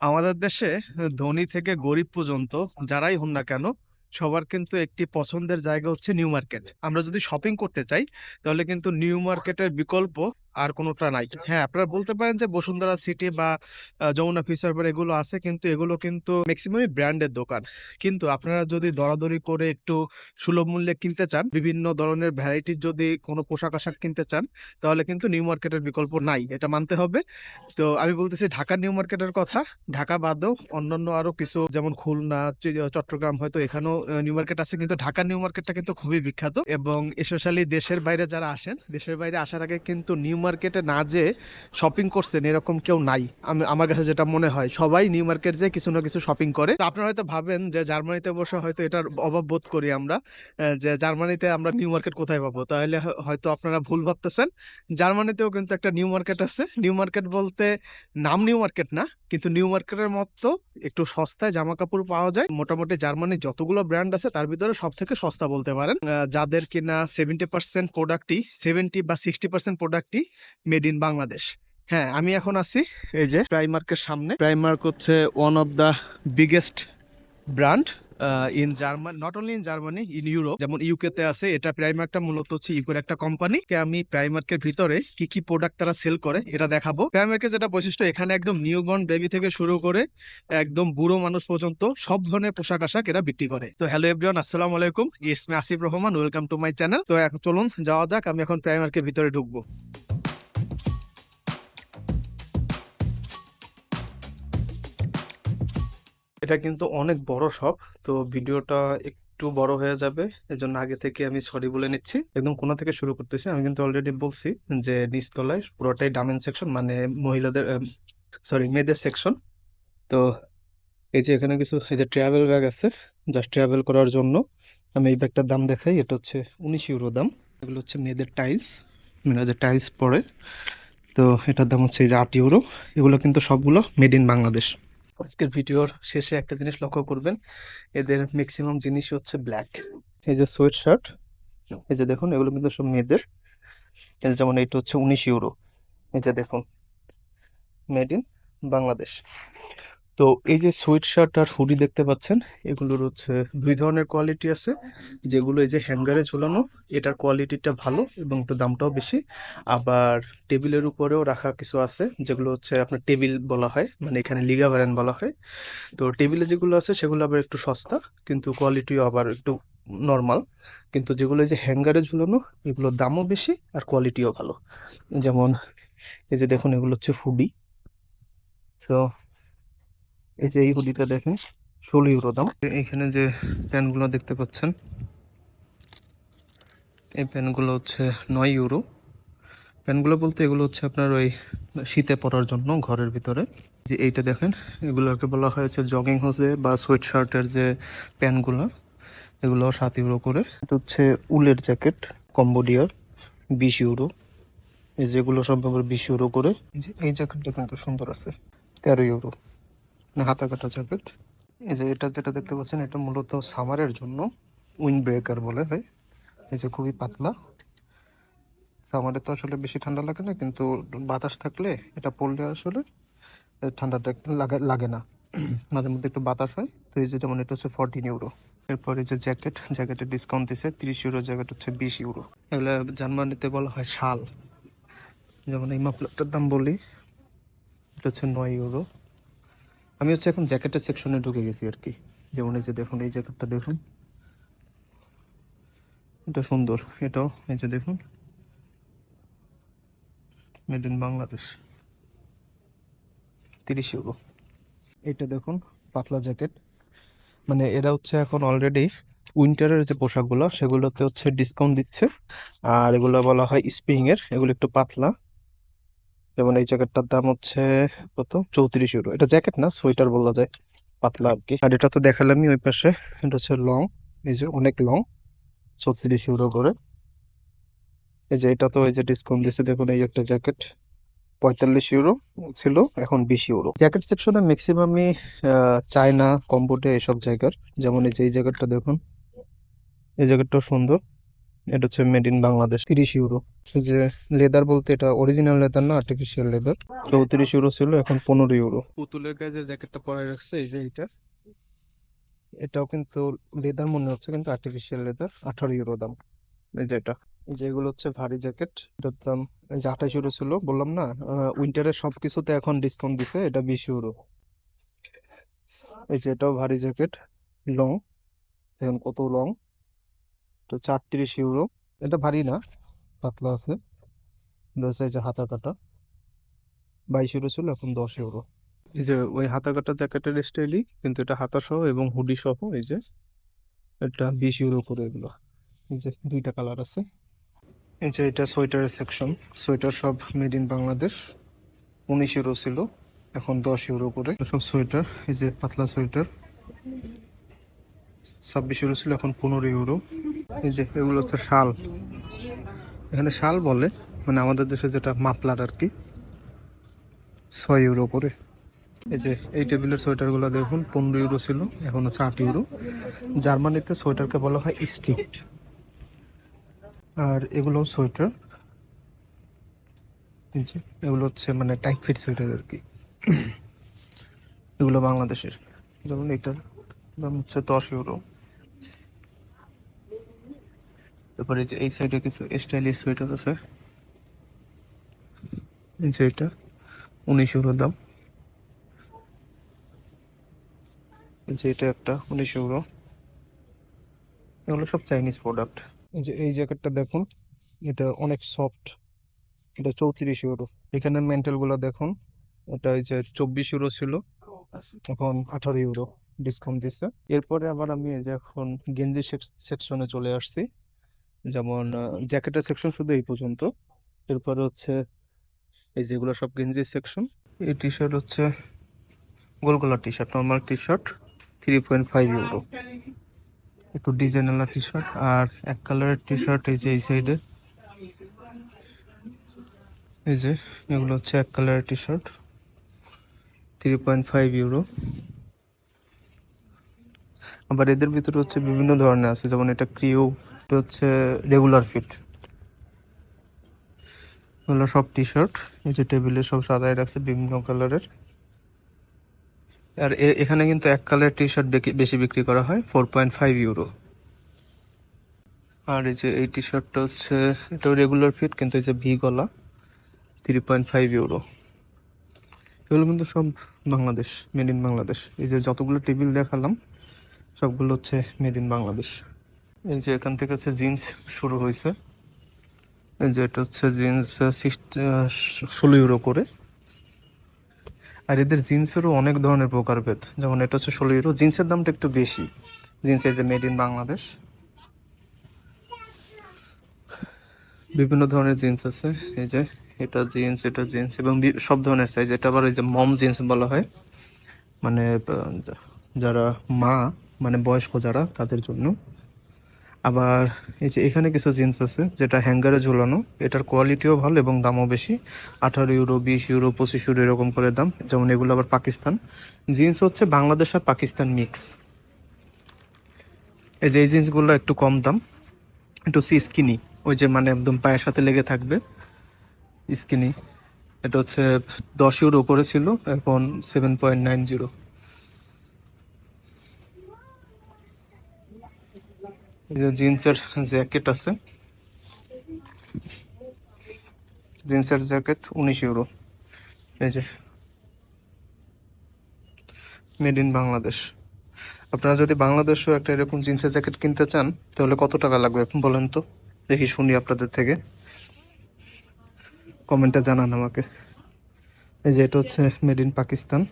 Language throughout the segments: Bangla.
আমাদের দেশে ধনী থেকে গরিব পর্যন্ত যারাই হন না কেন, সবার কিন্তু একটি পছন্দের জায়গা হচ্ছে নিউ মার্কেট। আমরা যদি শপিং করতে চাই, তাহলে কিন্তু নিউ মার্কেটের বিকল্প আর কোনোটা নাই। হ্যাঁ আপনারা বলতে পারেন যে বসুন্ধরা সিটি বা যমুনা ফিচার পার্ক এগুলো আছে কিন্তু এগুলো কিন্তু ম্যাক্সিমামই ব্র্যান্ডের দোকান। কিন্তু আপনারা যদি দরাদরি করে একটু সুলভ মূল্যে কিনতে চান, বিভিন্ন ধরনের ভ্যারাইটির যদি কোনো পোশাক আশাক কিনতে চান, তাহলে কিন্তু নিউ মার্কেটের বিকল্প নাই, এটা মানতে হবে। তো আমি বলতেছি ঢাকার নিউ মার্কেটের কথা, ঢাকা বাদেও অন্যান্য আরও কিছু যেমন খুলনা চট্টগ্রাম হয়তো এখানেও নিউ মার্কেট আছে কিন্তু ঢাকার নিউ মার্কেটটা কিন্তু খুবই বিখ্যাত। এবং স্পেশালি দেশের বাইরে যারা আসেন, দেশের বাইরে আসার আগে কিন্তু নিউ মার্কেটে না যে শপিং করছেন, এরকম কেউ নাই। আমি, আমার কাছে যেটা মনে হয়, সবাই নিউ মার্কেট যে কিছু না কিছু শপিং করে। আপনারা হয়তো ভাবেন যে জার্মানিতে বসে হয়তো এটার অভাব বোধ করি আমরা যে জার্মানিতে আমরা নিউ মার্কেট কোথায় পাবো? তাহলে হয়তো আপনারা ভুল ভাবতেছেন। জার্মানিতেও কিন্তু একটা নিউ মার্কেট আছে। নিউ মার্কেট বলতে নাম নিউ মার্কেট না কিন্তু নিউ মার্কেটের মতো একটু সস্তায় জামা কাপড় পাওয়া যায়। মোটামুটি জার্মানির যতগুলো ব্র্যান্ড আছে, তার ভিতরে সব থেকে সস্তা বলতে পারেন। যাদের কিনা সেভেন্টি পার্সেন্ট প্রোডাক্টই সেভেন্টি বা সিক্সটি পার্সেন্ট প্রোডাক্টই মেড ইন বাংলাদেশ। হ্যাঁ আমি এখন আছি এই যে প্রাইমার্কের সামনে। প্রাইমার্ক হচ্ছে one of the biggest brand in German not only in Germany in Europe যেমন ইউকে তে আছে, এটা প্রাইমার্কটা মূলত হচ্ছে ইউকের একটা কোম্পানি আমি প্রাইমার্কের ভিতরে কি কি প্রোডাক্ট তারা সেল করে, এটা দেখাবো। প্রাইমার্কের যেটা বৈশিষ্ট্য, এখানে একদম নিউবর্ন বেবি থেকে শুরু করে একদম বুড়ো মানুষ পর্যন্ত সব ধরনের পোশাক আশাক এরা বিক্রি করে। তো হ্যালো এভরিওয়ান আসসালামু আলাইকুম। It's me Asif Rahman welcome to my channel তো এখন চলুন, যাওয়া যাক, আমি এখন প্রাইমার্কের ভিতরে ঢুকবো। এটা কিন্তু অনেক বড় শপ তো ভিডিওটা একটু বড় হয়ে যাবে। এজন্য আগে থেকে আমি সরি বলে নিচ্ছি। একদম কোনা থেকে শুরু করতেছি। আমি কিন্তু অলরেডি বলছি যে নিচতলায় পুরোটাই ডামেন সেকশন মানে মহিলাদের সরি মেয়েদের সেকশন তো এই যে এখানে কিছু, এই যে ট্রাভেল ব্যাগ আছে জাস্ট ট্রাভেল করার জন্য আমি এই ব্যাগটার দাম দেখাই। এটা হচ্ছে উনিশ ইউরো দাম। এগুলো হচ্ছে মেয়েদের টাইলস মেয়েরা যে টাইলস পরে। তো এটার দাম হচ্ছে এই যে আট ইউরো এগুলো কিন্তু সবগুলো মেড ইন বাংলাদেশ। আজকের ভিডিওর শেষে একটা জিনিস লক্ষ্য করবেন। এদের ম্যাক্সিমাম জিনিসই হচ্ছে ব্ল্যাক এই যে সোয়েট শার্ট এই যে দেখুন, এগুলো কিন্তু সব মেয়েদের। এই যেমন এইটা হচ্ছে উনিশ ইউরো এই যে দেখুন মেড ইন বাংলাদেশ। তো এই যে সোয়েট শার্ট আর হুডি দেখতে পাচ্ছেন, এগুলোর হচ্ছে দুই ধরনের কোয়ালিটি আছে। যেগুলো এই যে হ্যাঙ্গারে ঝোলানো, এটার কোয়ালিটিটা ভালো এবং একটু দামটাও বেশি। আবার টেবিলের উপরেও রাখা কিছু আছে, যেগুলো হচ্ছে আপনার টেবিল বলা হয় মানে এখানে লিগাভারেন বলা হয়। তো টেবিলে যেগুলো আছে, সেগুলো আবার একটু সস্তা, কিন্তু কোয়ালিটিও আবার একটু নর্মাল কিন্তু যেগুলো এই যে হ্যাঙ্গারে ঝুলানো, এগুলোর দামও বেশি আর কোয়ালিটিও ভালো। যেমন এই যে দেখুন, এগুলো হচ্ছে হুডি তো এই যে এই হুডিটা দেখেন ষোলো ইউরো দাম এখানে যে প্যান্টগুলো দেখতে পাচ্ছেন, এই প্যান্টগুলো হচ্ছে নয় ইউরো। প্যান্টগুলো বলতে এগুলো হচ্ছে আপনার ওই শীতে পরার জন্য ঘরের ভিতরে। যে এইটা দেখেন, এগুলোকে বলা হয়েছে জগিং হোসে বা সোয়েট শার্টের যে প্যান্টগুলো এগুলো সাত ইউরো করে। এটা হচ্ছে উলের জ্যাকেট, কম্বোডিয়ার, বিশ ইউরো। এই যেগুলো সব আবার বিশ ইউরো করে। এই জ্যাকেটটা কিন্তু সুন্দর আছে, তেরো ইউরো। হাতা কাটা জ্যাকেট। এই যে এটা যেটা দেখতে পাচ্ছেন, এটা মূলত সামারের জন্য উইন্ড ব্রেকার বলে হয়। এই যে খুবই পাতলা। সামারে তো আসলে বেশি ঠান্ডা লাগে না, কিন্তু বাতাস থাকলে এটা পড়লে আসলে ঠান্ডাটা একটু লাগে লাগে না। মাঝে মধ্যে একটু বাতাস হয়। তো এই যে যেমন এটা হচ্ছে ফর্টিন ইউরো এরপরে যে জ্যাকেট জ্যাকেটের ডিসকাউন্ট দিছে তিরিশ ইউরো জ্যাকেট হচ্ছে বিশ ইউরো এগুলো জার্মানিতে বলা হয় শাল। যেমন এই মাফলারটার দাম বলি, এটা হচ্ছে নয় ইউরো আমি হচ্ছে এখন জ্যাকেটের সেকশনে ঢুকে গেছি আর কি। যেমন এই যে দেখুন, এই জ্যাকেটটা দেখুন। এটা সুন্দর। এটাও, এই যে দেখুন। মেড ইন বাংলাদেশ তিরিশ ইউরো এটা দেখুন, পাতলা জ্যাকেট। মানে এরা হচ্ছে এখন অলরেডি উইন্টারের যে পোশাকগুলো, সেগুলোতে হচ্ছে ডিসকাউন্ট দিচ্ছে। আর এগুলো বলা হয় স্প্রিং এর এগুলো একটু পাতলা। যেমন এই জ্যাকেটটার দাম হচ্ছে কত? চৌত্রিশ ইউরো এটা জ্যাকেট না? সোয়েটার বলা যায়, পাতলা আর কি। আর এটা তো দেখালামই ওই পাশে। এটা হচ্ছে লং, এই যে অনেক লং ছত্রিশ ইউরো করে। এই যে এটা তো এই যে ডিসকাউন্ট দিচ্ছে দেখুন এই একটা জ্যাকেট। পঁয়তাল্লিশ ইউরো ছিল, এখন বিশ ইউরো জ্যাকেট সেকশনে ম্যাক্সিমামই চায়না, কম্বোডিয়া এসব জায়গার। যেমন এই যে এই জ্যাকেটটা দেখুন। এই জ্যাকেটটাও সুন্দর। এটা হচ্ছে মেড ইন বাংলাদেশ তিরিশ ইউরো যে লেদার বলতে এটা অরিজিনাল লেদার না আর্টিফিশিয়াল লেদার চৌত্রিশ ইউরো ছিল এখন পনেরো ইউরো পুতুলের গায়ে যে জ্যাকেটটা পরে রাখছে এই যে এটা এটাও কিন্তু লেদার মনে হচ্ছে কিন্তু আর্টিফিশিয়াল লেদার আঠারো ইউরো দাম। এই যে এটা। যেগুলো হচ্ছে ভারী জ্যাকেট এটার দাম এই যে আঠাশ ইউরো ছিল বললাম না উইন্টারের সব কিছুতে এখন ডিসকাউন্ট দিছে এটা বিশ ইউরো এই যে এটাও ভারী জ্যাকেট লং দেখুন কত লং হচ্ছে আটত্রিশ ইউরো। এটা ভারী না, পাতলা আছে। দশ এই যে হাতা কাটা। বাইশ ইউরো ছিল, এখন দশ ইউরো। এই যে ওই হাতা কাটা জ্যাকেটের স্টাইলই কিন্তু এটা হাতা সহ এবং হুডি সহ, এই যে এটা বিশ ইউরো করে এগুলো। এই যে দুইটা কালার আছে। এই যে এটা সোয়েটারের সেকশন সোয়েটার সব মেড ইন বাংলাদেশ। উনিশ ইউরো ছিল, এখন দশ ইউরো করে। সব সোয়েটার, এই যে পাতলা সোয়েটার। ছাব্বিশ ইউরো ছিল, এখন পনেরো ইউরো এই যে, এগুলো হচ্ছে শাল। এখানে শাল বলে মানে আমাদের দেশে যেটা মাফলার আর কি, ছয় ইউরো করে। এই যে, এই টেবিলের সোয়েটারগুলো দেখুন, পনেরো ইউরো ছিল, এখন হচ্ছে আট ইউরো জার্মানিতে সোয়েটারকে বলা হয় স্ট্রিক্ট আর এগুলো সোয়েটার। এগুলো হচ্ছে মানে টাইট ফিট সোয়েটার আর কি। এগুলো বাংলাদেশের। যেমন এটার দাম হচ্ছে দশ ইউরো তারপরে যে এই সাইডে কিছু স্টাইলিশ সোয়েটার আছে। এই এটা, উনিশ ইউরো দাম। এই যে এটা একটা, উনিশ ইউরো এগুলো সব চাইনিজ প্রোডাক্ট এই যে এই জ্যাকেটটা দেখুন, এটা অনেক সফট এটা চৌত্রিশ ইউরো এখানে মেন্টালগুলো দেখুন, এটা এই যে চব্বিশ ইউরো ছিল, এখন আঠারো ইউরো ডিসকাউন্ট দিচ্ছে এরপরে আবার আমি যে এখন গেঞ্জি সেকশনে চলে আসছি। যেমন জ্যাকেটের সেকশন শুধু এই পর্যন্ত। এরপরে হচ্ছে এই যেগুলো সব গেঞ্জি সেকশন এই টি শার্ট হচ্ছে গোল গলার T shirt normal T shirt three point five euro একটু ডিজাইনালা টি শার্ট আর এক কালারের টি শার্ট এই যে এই সাইডে এই যে এগুলো হচ্ছে এক কালারের T shirt three point five euro আবার এদের ভিতরে হচ্ছে বিভিন্ন ধরনের আছে, যেমন এটা ক্রিও এটা হচ্ছে রেগুলার ফিট এগুলো সব টি শার্ট এই যে টেবিলে সব সাদায় রাখছে বিভিন্ন কালারের আর এখানে কিন্তু এক কালার টি শার্ট বেশি বিক্রি করা হয় ফোর পয়েন্ট ফাইভ ইউরো আর এই যে এই টি শার্টটা হচ্ছে, এটাও রেগুলার ফিট কিন্তু এই যে ভি গলা থ্রি পয়েন্ট ফাইভ ইউরো এগুলো কিন্তু সব বাংলাদেশ মেড ইন বাংলাদেশ। এই যে যতগুলো টেবিল দেখালাম সবগুলো হচ্ছে মেড ইন বাংলাদেশ। এই যে এখান থেকে হচ্ছে জিন্স শুরু হয়েছে। এই যে এটা হচ্ছে জিন্স ষোলো ইউরো করে। আর এদের জিন্সেরও অনেক ধরনের প্রকারভেদ যেমন এটা হচ্ছে ষোলো ইউরো জিন্সের দামটা একটু বেশি। জিন্স এই যে মেড ইন বাংলাদেশ। বিভিন্ন ধরনের জিন্স আছে। এই যে এটা জিন্স এটা জিন্স এবং সব ধরনের সাইজ এটা আবার এই যে মম জিন্স বলা হয়। মানে যারা মা মানে বয়স্ক যারা, তাদের জন্য। আবার এই যে এখানে কিছু জিন্স আছে, যেটা হ্যাঙ্গারে ঝুলানো, এটার কোয়ালিটিও ভালো এবং দামও বেশি। আঠারো ইউরো, বিশ ইউরো, পঁচিশ ইউরো এরকম করে দাম। যেমন এগুলো আবার পাকিস্তান। জিন্স হচ্ছে বাংলাদেশ আর পাকিস্তান মিক্স। এই যে এই জিন্সগুলো একটু কম দাম। একটু হচ্ছে স্কিনি। ওই যে মানে একদম পায়ের সাথে লেগে থাকবে। স্কিনি। এটা হচ্ছে দশ ইউরো করে ছিল, এখন সেভেন পয়েন্ট নাইন জিরো। জিন্সের জ্যাকেট আছে। জিন্সের জ্যাকেট উনিশ ইউরো। এই যে মেড ইন বাংলাদেশ। আপনারা যদি বাংলাদেশেও একটা এরকম জিন্সের জ্যাকেট কিনতে চান, তাহলে কত টাকা লাগবে বলেন তো? দেখি শুনি আপনাদের থেকে। কমেন্টে জানান আমাকে। এই যে এটা হচ্ছে মেড ইন পাকিস্তান।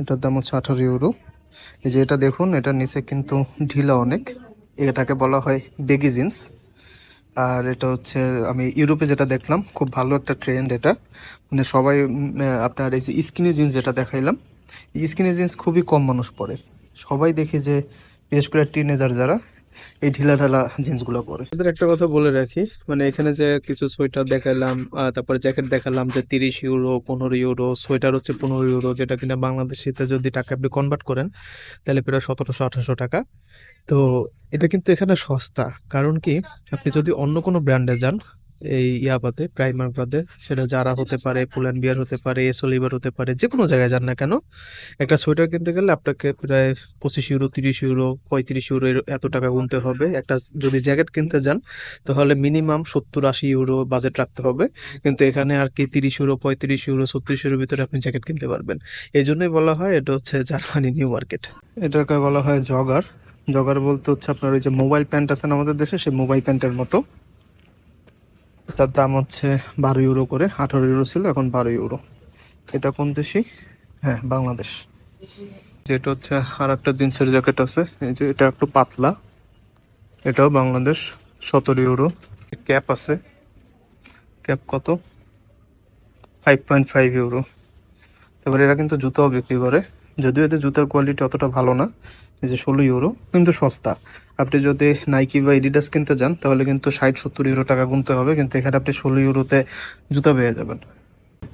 এটার দাম হচ্ছে আঠারো ইউরো। এই যে এটা দেখুন, এটার নিচে কিন্তু ঢিলা অনেক। এটাকে বলা হয় বেগি জিন্স। আর এটা হচ্ছে, আমি ইউরোপে যেটা দেখলাম, খুব ভালো একটা ট্রেন্ড এটা। মানে সবাই আপনার এই যে স্কিনি জিন্স যেটা দেখাইলাম স্কিনি জিন্স খুবই কম মানুষ পরে। সবাই দেখি যে বিশেষ করে টিনেজার যারা এই ঢিলা ঢালা জিন্সগুলো পরে। এদের একটা কথা বলে রাখি মানে এখানে যে কিছু সোয়েটার দেখালাম তারপরে জ্যাকেট দেখালাম যে তিরিশ ইউরো, পনেরো ইউরো, সোয়েটার হচ্ছে পনেরো ইউরো, যেটা কিনা বাংলাদেশিতে যদি টাকা আপনি কনভার্ট করেন, তাহলে প্রায় সতেরোশো আঠারোশো টাকা। তো এটা কিন্তু এখানে সস্তা, কারণ কি, আপনি যদি অন্য কোনো ব্র্যান্ডে যান এই ইয়া বাদে, প্রাইমার বাদে, সেটা যারা হতে পারে বিয়ার হতে পারে, এসোলিভার হতে পারে যে কোনো জায়গায় যান না কেন, একটা সোয়েটার কিনতে গেলে আপনাকে প্রায় পঁচিশ ইউরো, তিরিশ ইউরো, পঁয়ত্রিশ ইউরো এত টাকা গুনতে হবে। একটা যদি জ্যাকেট কিনতে যান, তাহলে মিনিমাম সত্তর আশি ইউরো বাজেট রাখতে হবে। কিন্তু এখানে আর কি তিরিশ ইউরো, পঁয়ত্রিশ ইউরো, ছত্রিশ ইউরোর ভিতরে আপনি জ্যাকেট কিনতে পারবেন। এই জন্যই বলা হয় এটা হচ্ছে জার্মানি নিউ মার্কেট। এটাকে বলা হয় জগার। জগার বলতে হচ্ছে আপনার ওই যে মোবাইল প্যান্ট আছে আমাদের দেশে, সেই মোবাইল প্যান্টের মতো। এটার দাম হচ্ছে বারো ইউরো করে, আঠারো ইউরো ছিল, এখন বারো ইউরো এটা কোন দেশি? হ্যাঁ বাংলাদেশ। যেটা হচ্ছে আর একটা জিন্সের জ্যাকেট আছে, এই যে এটা একটু পাতলা। এটাও বাংলাদেশ, সতেরো ইউরো ক্যাপ আছে। ক্যাপ কত? ফাইভ পয়েন্ট ফাইভ ইউরো তারপরে এরা কিন্তু জুতাও বিক্রি করে। যদিও এদের জুতার কোয়ালিটি অতটা ভালো না এই যে ষোলো ইউরো কিন্তু সস্তা। আপনি যদি নাইকি বা এডিডাস কিনতে যান, তাহলে কিন্তু ষাট, সত্তর ইউরো টাকা গুনতে হবে, কিন্তু এখানে আপনি ষোলো ইউরোতে জুতা পেয়ে যাবেন।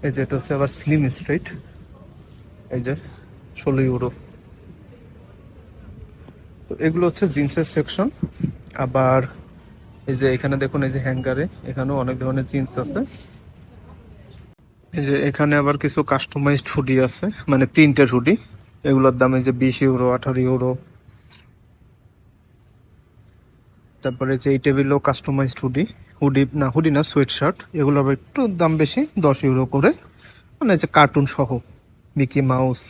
এই যে এটা হচ্ছে আবার স্লিম স্ট্রাইট এই যে ষোলো ইউরো তো এগুলো হচ্ছে জিন্সের সেকশন আবার এই যে এখানে দেখুন, এই যে হ্যাঙ্গারে এখানেও অনেক ধরনের জিন্স আছে। এই যে এখানে আবার কিছু কাস্টমাইজড হুডি আছে মানে প্রিন্টেড হুডি এগুলোর দাম এই যে বিশ ইউরো, আঠারো ইউরো। তারপরে যে এই টেবিলও কাস্টমাইজড হুডি হুডি না হুডি না সোয়েট শার্ট এগুলো আবার একটু দাম বেশি, দশ ইউরো করে। মানে যে কার্টুন সহ। মিকি মাউস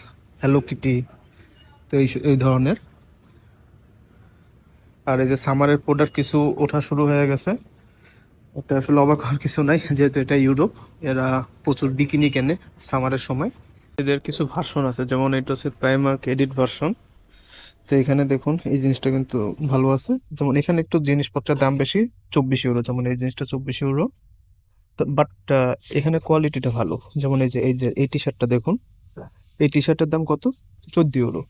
হ্যালো কিটি তো এই এই ধরনের। আর এই যে সামারের প্রোডাক্ট কিছু ওঠা শুরু হয়ে গেছে। এটা আসলে অবাক হওয়ার কিছু নাই, যেহেতু এটা ইউরোপ। এরা প্রচুর বিকিনি কেনে সামারের সময়। এদের কিছু ভার্সন আছে, যেমন এটা হচ্ছে প্রাইমার্ক এডিট ভার্সন তো এখানে দেখুন, এই জিনিসটা কিন্তু ভালো আছে। যেমন এখানে একটু জিনিসপত্রের দাম বেশি, চব্বিশ ইউরো যেমন এই জিনিসটা চব্বিশ ইউরো বাট এখানে কোয়ালিটিটা ভালো। যেমন এই যে এই যে, এই টি শার্টটা দেখুন। এই টি শার্টের দাম কত? চোদ্দ ইউরো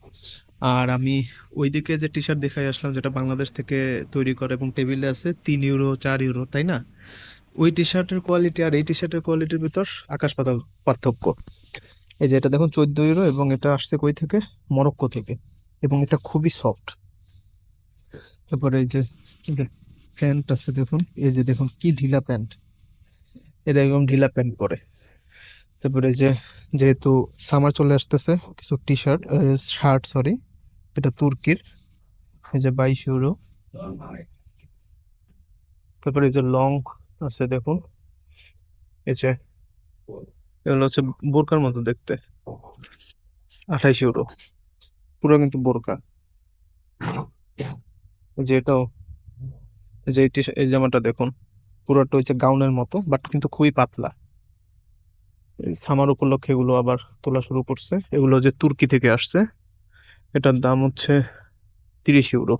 আর আমি ওইদিকে যে টি শার্ট দেখাই আসলাম, যেটা বাংলাদেশ থেকে তৈরি করে এবং টেবিলে আছে, তিন ইউরো চার ইউরো তাই না? ওই টি শার্টের কোয়ালিটি আর এই টি শার্টের কোয়ালিটির ভিতর আকাশ পাতাল পার্থক্য। এই যে এটা দেখুন চোদ্দ ইউরো এবং এটা আসছে কই থেকে? মরক্কো থেকে। এবং এটা খুবই সফট তারপরে এই যে প্যান্ট আছে দেখুন। এই যে দেখুন কি ঢিলা প্যান্ট এটা একদম ঢিলা প্যান্ট পরে। তারপরে যে যেহেতু সামার চলে আসতেছে, কিছু টি শার্ট শার্ট সরি এটা তুর্কির। এই যে বাইশ ইউরো তারপরে এই যে লং আছে দেখুন। এই যে এগুলো হচ্ছে বোরকার মতো দেখতে। আঠাইশ ইউরো পুরো কিন্তু বোরকা। এই যে এই জামাটা দেখুন, পুরোটা হচ্ছে গাউনের মতো, বাট কিন্তু খুবই পাতলা। সামার উপলক্ষে এগুলো আবার তোলা শুরু করছে। এগুলো যে তুর্কি থেকে আসছে, এটার দাম হচ্ছে তিরিশ ইউরো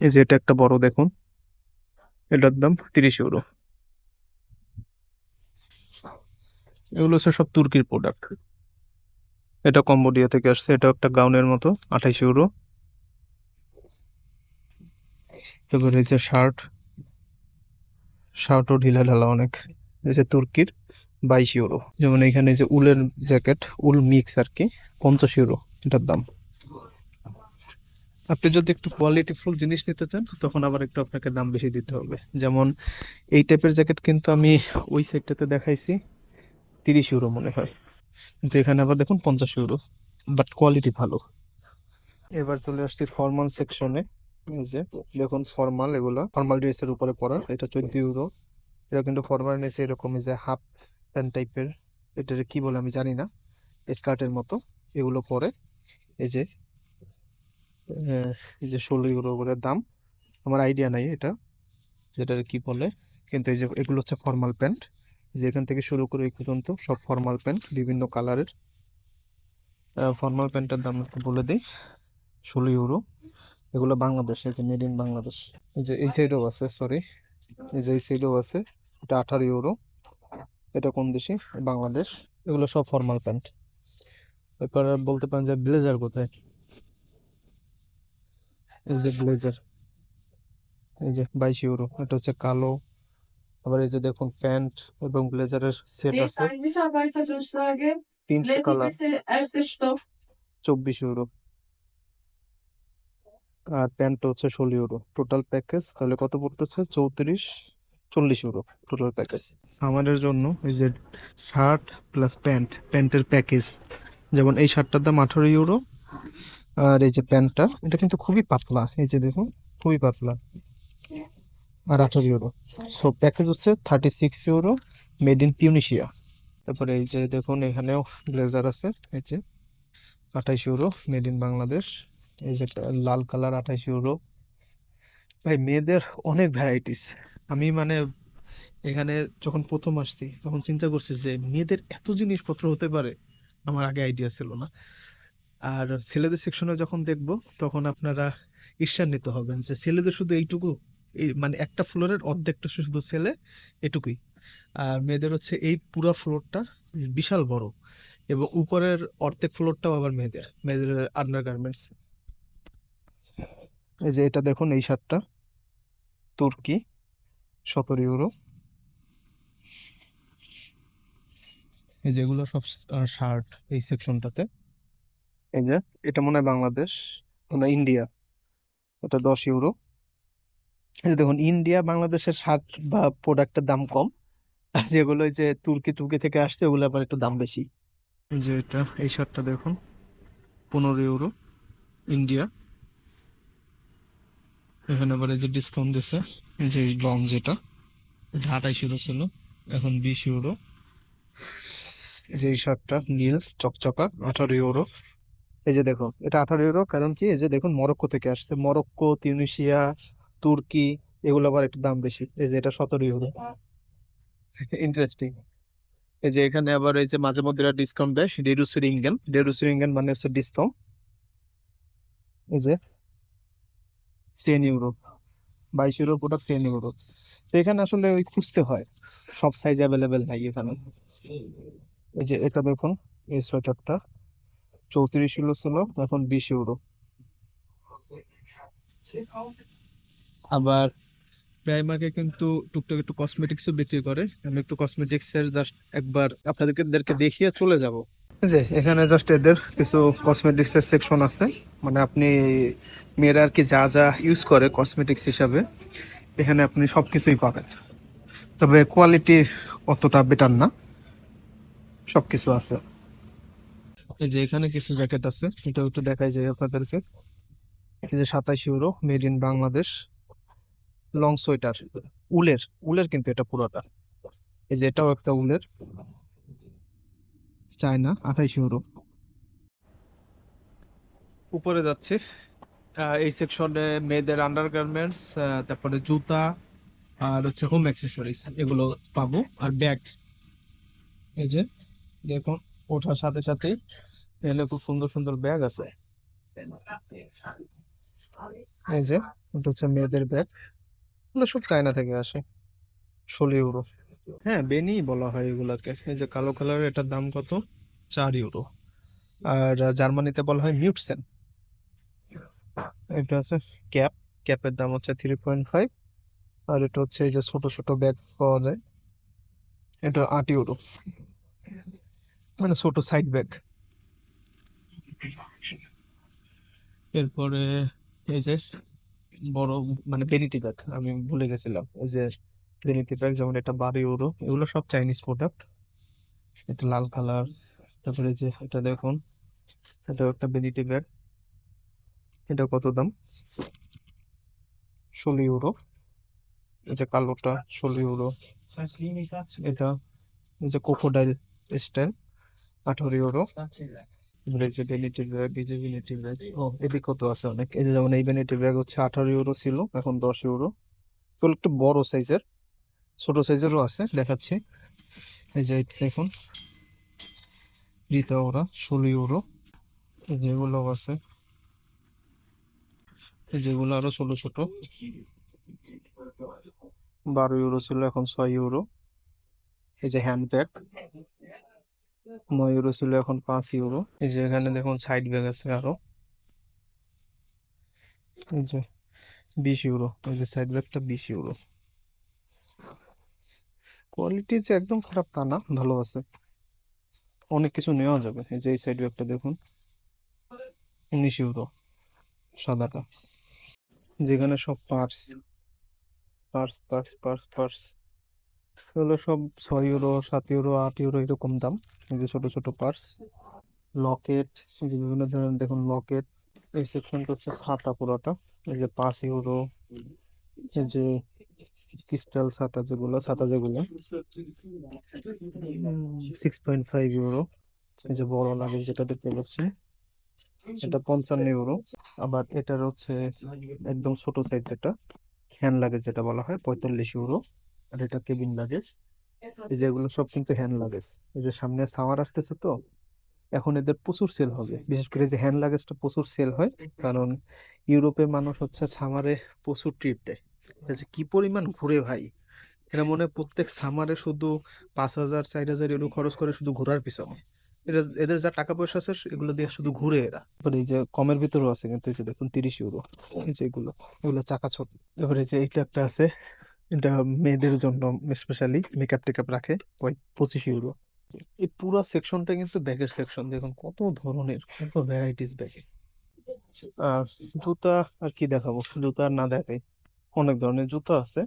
এই যে এটা একটা বড় দেখুন, এটার দাম তিরিশ ইউরো এগুলো হচ্ছে সব তুর্কির প্রোডাক্ট এটা কম্বোডিয়া থেকে আসছে এটা একটা গাউনের মতো, আঠাইশ ইউরো তারপরে যে শার্ট শার্টও ঢিলা ঢালা অনেক। যে তুর্কির, বাইশ ইউরো যেমন এখানে যে উলের জ্যাকেট উল মিক্স আর কি, পঞ্চাশ ইউরো এটার দাম। আপনি যদি একটু কোয়ালিটিফুল জিনিস নিতে চান, তখন আবার একটু আপনাকে দাম বেশি দিতে হবে। যেমন এই টাইপের জ্যাকেট কিন্তু আমি ওই সাইডটাতে দেখাইছি। তিরিশ ইউরো মনে হয়। কিন্তু এখানে আবার দেখুন পঞ্চাশ ইউরো বাট কোয়ালিটি ভালো। এবার চলে আসছি ফর্মাল সেকশনে যে, দেখুন ফর্মাল এগুলো ফর্মাল ড্রেসের উপরে পরার এটা চোদ্দ ইউরো এটা কিন্তু ফর্মাল ড্রেস এই যে হাফ প্যান্ট টাইপের এটার কি বলে আমি জানি না স্কার্টের মতো, এগুলো পরে। এই যে এই যে ষোলো ইউরো করে দাম। আমার আইডিয়া নাই এটা যেটার কি বলে, কিন্তু এই যে, এগুলো হচ্ছে ফর্মাল প্যান্ট যেখান থেকে শুরু করে এই পর্যন্ত সব ফর্মাল প্যান্ট বিভিন্ন কালারের ফর্মাল প্যান্টের দাম একটু বলে দিই। ষোলো ইউরো এগুলো বাংলাদেশ যে মেড ইন বাংলাদেশ। এই যে এই সাইডেও আছে সরি এই যে এই সাইডেও আছে, এটা আঠারো ইউরো এটা কোন দেশি? বাংলাদেশ। এগুলো সব ফর্মাল প্যান্ট এরপর বলতে পারেন যে ব্লেজার কোথায়? এই যে ব্লেজার। এই যে বাইশ ইউরো এটা হচ্ছে কালো। আবার এই যে দেখুন প্যান্ট এবং ব্লেজারের সেট আছে। তিনটে কালার. চব্বিশ ইউরো আর প্যান্টটা হচ্ছে ষোলো ইউরো টোটাল প্যাকেজ তাহলে কত পড়তেছে? চৌত্রিশ চল্লিশ ইউরো টোটাল প্যাকেজ সামারের জন্য এই যে শার্ট প্লাস প্যান্ট প্যান্টের প্যাকেজ যেমন এই শার্টটার দাম আঠারো ইউরো আর এই যে প্যান্টটা এটা কিন্তু খুবই পাতলা। এই যে দেখুন খুবই পাতলা। আর আঠারো ইউরো সো প্যাকেজ হচ্ছে thirty six euro made in Tunisia তারপরে এই যে দেখুন, এখানেও ব্লেজার আছে, এই যে আঠাইশ ইউরো মেড ইন বাংলাদেশ এই যে লাল কালার আঠাইশ ইউরো ভাই, মেয়েদের অনেক ভ্যারাইটিস আমি মানে এখানে যখন প্রথম আসছি, তখন চিন্তা করছি যে মেয়েদের এত জিনিসপত্র হতে পারে, আমার আগে আইডিয়া ছিল না। আর ছেলেদের সেকশনে যখন দেখব, তখন আপনারা ঈর্ষান্বিত হবেন যে ছেলেদের শুধু এইটুকু? এই মানে একটা ফ্লোরের অর্ধেকটা শুধু ছেলে, এটুকুই। আর মেয়েদের হচ্ছে এই পুরো ফ্লোরটা বিশাল বড় এবং উপরের অর্ধেক ফ্লোরটাও আবার মেয়েদের মেয়েদের আন্ডার গার্মেন্টস এই যে এটা দেখুন এই শার্টটা, তুর্কি, সতেরো ইউরো। এই যেগুলো সব শার্ট এই সেকশনটাতে। এই যে এটা মনে হয় বাংলাদেশ না ইন্ডিয়া। এটা দশ ইউরো। দেখুন ইন্ডিয়া বাংলাদেশের শার্ট বা প্রোডাক্টের দাম কম। আর যেগুলো যে তুর্কি তুর্কি থেকে আসছে, ওগুলো আবার একটু দাম বেশি। যে এটা, এই শার্টটা দেখুন, পনেরো ইউরো ইন্ডিয়া এখানে আবার যে ডিসকাউন্ট এই যে লং যেটা আঠাইশ ইউরো ছিল, এখন বিশ ইউরো যে এই শার্টটা নীল, চকচকা, আঠারো ইউরো এই যে দেখো এটা আঠারো ইউরো কারণ কি? এই যে দেখুন, মরক্কো থেকে আসছে, মরক্কো, তিউনিসিয়া তুর্কি, এগুলো আবার একটু দাম বেশি। এই যে এটা সতেরো ইউরো। ইন্টারেস্টিং এই যে এখানে আবার এই যে মাঝে মধ্যে ডিসকাউন্ট দেয় ডেরুসির ইঙ্গেন ডেরুসির ইঙ্গেন মানে হচ্ছে ডিসকাউন্ট এই যে টেন ইউরো। বাইশ ইউরো প্রোডাক্ট টেন ইউরো। তো এখানে আসলে ওই খুঁজতে হয়। সব সাইজ অ্যাভেলেবেল নাই এখানে। এই যে এটা দেখুন, এই সোয়েটারটা চৌত্রিশ ইউরো ছিল, এখন বিশ ইউরো। আবার প্রাইমার্কে কিন্তু টুকটাক একটু কসমেটিক্সও বিক্রি করে। আমি একটু কসমেটিক্স এর জাস্ট একবার আপনাদেরকে দেখিয়ে চলে যাব। যে, এখানে জাস্ট এদের কিছু কসমেটিক্স এর সেকশন আছে। মানে আপনি মেয়েরা আর কি যা যা ইউজ করে কসমেটিক্স হিসাবে, এখানে আপনি সব কিছুই পাবেন। তবে কোয়ালিটি অতটা বেটার না। সবকিছু আছে। এই যে, এখানে কিছু জ্যাকেট আছে। এটা একটু দেখাই যায় আপনাদেরকে। এই যে সাতাইশ euro made in Bangladesh long sweater, উলের উলের কিন্তু এটা পুরোটা। এই যে এটাও একটা উলের। চায়না, আঠাইশ ইউরো। উপরে যাচ্ছে। এই সেকশনে মেয়েদের আন্ডার গার্মেন্টস তারপরে জুতা, আর হচ্ছে হোম অ্যাক্সেসরিজ এগুলো পাবো। আর ব্যাগ এই যে, দেখুন, ওঠার সাথে সাথে এখানে খুব সুন্দর সুন্দর ব্যাগ আছে। এই যে, এটা হচ্ছে মেয়েদের ব্যাগ এগুলো সব চায়না থেকে আসে। ষোলো ইউরো। হ্যাঁ বেনি বলা হয় এগুলাকে। এই যে কালো কালার এটার দাম কত? চার ইউরো। আর জার্মানিতে বলা হয় মিউটসেন। এটা আছে ক্যাপ। ক্যাপের দাম হচ্ছে থ্রি পয়েন্ট ফাইভ। আর এটা হচ্ছে এই যে ছোট ছোট ব্যাগ পাওয়া যায়। এটা আট ইউরো। মানে ছোট সাইড ব্যাগ। এরপরে এই যে বড় মানে ভেনিটি ব্যাগ আমি ভুলে গেছিলাম। এই যে ভেনিটি ব্যাগ যেমন এটা বারো ইউরো এগুলো সব চাইনিজ প্রোডাক্ট এটা লাল কালার তারপরে যে এটা দেখুন, এটাও একটা ভেনিটি ব্যাগ এটা কত দাম? ষোলো ইউরো এই যে কালোটা ষোলো ইউরো এটা এই যে কোকোডাইল স্টাইল আঠারো ইউরো ও, এদিক কত আছে অনেক? এই যে যেমন এই ভ্যানিটি ব্যাগ হচ্ছে আঠারো ইউরো ছিল, এখন দশ ইউরো এগুলো একটু বড় সাইজের ছোট সাইজেরও আছে, দেখাচ্ছি। এই যে দেখুন রিতা ওরা ষোলো ইউরো যেগুলো আছে। যেগুলো আরও ছোট ছোট। বারো ইউরো ছিল, এখন ছয় ইউরো এই যে হ্যান্ড ব্যাগ নয় ইউরো ছিল এখন পাঁচ ইউরো এই যে এখানে দেখুন সাইড ব্যাগ আছে আরও। এই যে বিশ ইউরো এই যে সাইড ব্যাগটা বিশ ইউরো কোয়ালিটি যে একদম খারাপ তা না, ভালো আছে। অনেক কিছু নেওয়া যাবে। এই যে এই সাইড ব্যাগটা দেখুন, উনিশ ইউরো সাদাটা। যেখানে সব purse purse purse purse purse এগুলো সব ছয় ইউরো সাত ইউরো আট ইউরো এরকম দাম। এই যে ছোট ছোট পার্স লকেট বিভিন্ন ধরনের দেখুন লকেট এই সেকশনটা হচ্ছে ছাতা পুরোটা। এই যে পাঁচ ইউরো এই যে ক্রিস্টাল ছাতা যেগুলো ছাতা যেগুলো। সিক্স পয়েন্ট ফাইভ ইউরো এই যে বড় লাগে যেটা দেখতে পাচ্ছি। এটা পঞ্চান্ন ইউরো আবার এটার হচ্ছে একদম ছোট সাইজ যেটা হ্যান্ড লাগে যেটা বলা হয়, পঁয়তাল্লিশ ইউরো আর এটা কেবিন লাগেজ। এই যেগুলো সব কিন্তু হ্যান্ড লাগেজ। এই যে সামনে সামার আসতেছে তো এখন এদের প্রচুর সেল হবে। বিশেষ করে যে হ্যান্ড লাগেজটা প্রচুর সেল হয় কারণ ইউরোপে মানুষ হচ্ছে সামারে প্রচুর ট্রিপ দেয়। এটা যে কি পরিমাণ ঘুরে ভাই। এরা মনে প্রত্যেক সামারে শুধু পাঁচ হাজার চার হাজার ইউরো খরচ করে শুধু ঘোরার পিছনে। এটা এদের যা টাকা পয়সা আছে এগুলো দিয়ে শুধু ঘুরে এরা। এবার এই যে কমের ভিতরেও আছে কিন্তু এই যে দেখুন তিরিশ ইউরো। এই যে এগুলো এগুলো চাকা ছোট। এবারে যে এইটা একটা আছে এটা মেয়েদের জন্য স্পেশালি মেকআপ টেকআপ রাখে পঁচিশ ইউরো এই পুরো সেকশনটা কিন্তু ব্যাগের সেকশন দেখুন কত ধরনের, কত ভ্যারাইটিস ব্যাগে আর জুতা আর কি দেখাবো? জুতা আর না দেখাই। অনেক ধরনের জুতা আছে।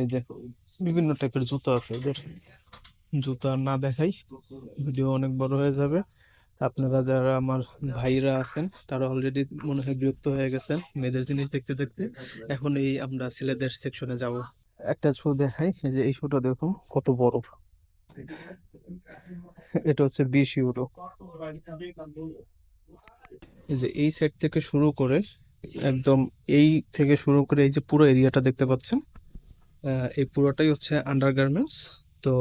এই যে বিভিন্ন টাইপের জুতা আছে। এদের জুতা না দেখাই ভিডিও অনেক বড় হয়ে যাবে। আপনারা যারা আমার ভাইরা আছেন, তারা অলরেডি মনে হয় বিরক্ত হয়ে গেছেন মেয়েদের জিনিস দেখতে দেখতে। এখন এই আমরা ছেলেদের সেকশনে যাব। একটা শু দেখাই যে এই শুটা দেখুন, কত বড়। এটা হচ্ছে বিশ ইউরো যে এই সাইড থেকে শুরু করে, একদম এই থেকে শুরু করে এই যে পুরো এরিয়াটা দেখতে পাচ্ছেন। এই পুরোটাই হচ্ছে আন্ডারগার্মেন্টস তো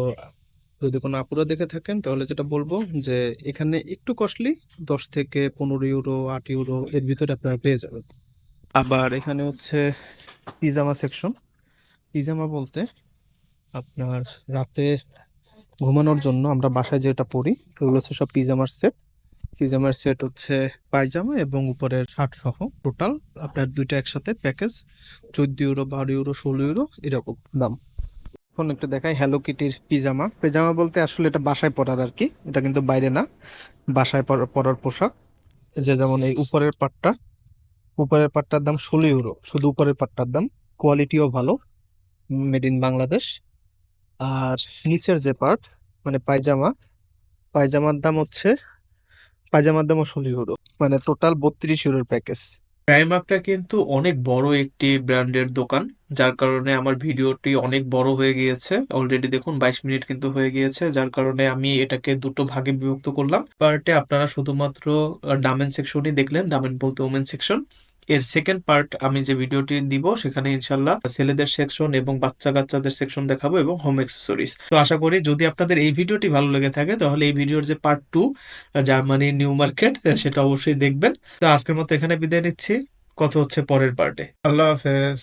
যদি কোনো আপুরা দেখে থাকেন, তাহলে যেটা বলব যে এখানে একটু কস্টলি দশ থেকে পনেরো ইউরো আট ইউরো এর ভিতরে আপনারা পেয়ে যাবেন। আবার এখানে হচ্ছে পিজামা সেকশন পিজামা বলতে আপনার রাতে ঘুমানোর জন্য আমরা বাসায় যেটা পরি, ওগুলো হচ্ছে সব পিজামার সেট পিজামার সেট হচ্ছে পায়জামা এবং উপরের শার্ট সহ। টোটাল আপনার দুইটা একসাথে প্যাকেজ চোদ্দ ইউরো বারো ইউরো ষোলো ইউরো এরকম দাম। এখন একটু দেখাই হ্যালো কিটির পিজামা পিজামা বলতে আসলে এটা বাসায় পরার আর কি, এটা কিন্তু বাইরে না, বাসায় পরা- পরার পোশাক। যে যেমন এই উপরের পাটটা, উপরের পাটটার দাম ষোলো ইউরো শুধু উপরের পাটটার দাম। কোয়ালিটিও ভালো মেড ইন বাংলাদেশ আর নিচের যে পার্ট মানে পায়জামা, পায়জামার দাম হচ্ছে, পায়জামার দামও ষোলো ইউরো মানে টোটাল বত্রিশ ইউরোর প্যাকেজ প্রাইমার্কটা কিন্তু অনেক বড় একটি ব্র্যান্ডের দোকান, যার কারণে আমার ভিডিওটি অনেক বড় হয়ে গিয়েছে। অলরেডি দেখুন, বাইশ মিনিট কিন্তু হয়ে গিয়েছে, যার কারণে আমি এটাকে দুটো ভাগে বিভক্ত করলাম। পার্টে আপনারা শুধুমাত্র ডামেন সেকশনই দেখলেন ডামেন বলতে ওমেন সেকশন এর সেকেন্ড পার্ট আমি যে ভিডিওটি দিব, সেখানে ইনশাল্লাহ ছেলেদের সেকশন এবং বাচ্চা কাচ্চাদের সেকশন দেখাবো এবং হোম অ্যাক্সেসরিজ তো আশা করি যদি আপনাদের এই ভিডিওটি ভালো লেগে থাকে, তাহলে এই ভিডিওর যে পার্ট টু জার্মানির নিউ মার্কেট সেটা অবশ্যই দেখবেন। তো আজকের মতো এখানে বিদায় নিচ্ছি। কথা হচ্ছে পরের পার্টে আল্লাহ হাফেজ।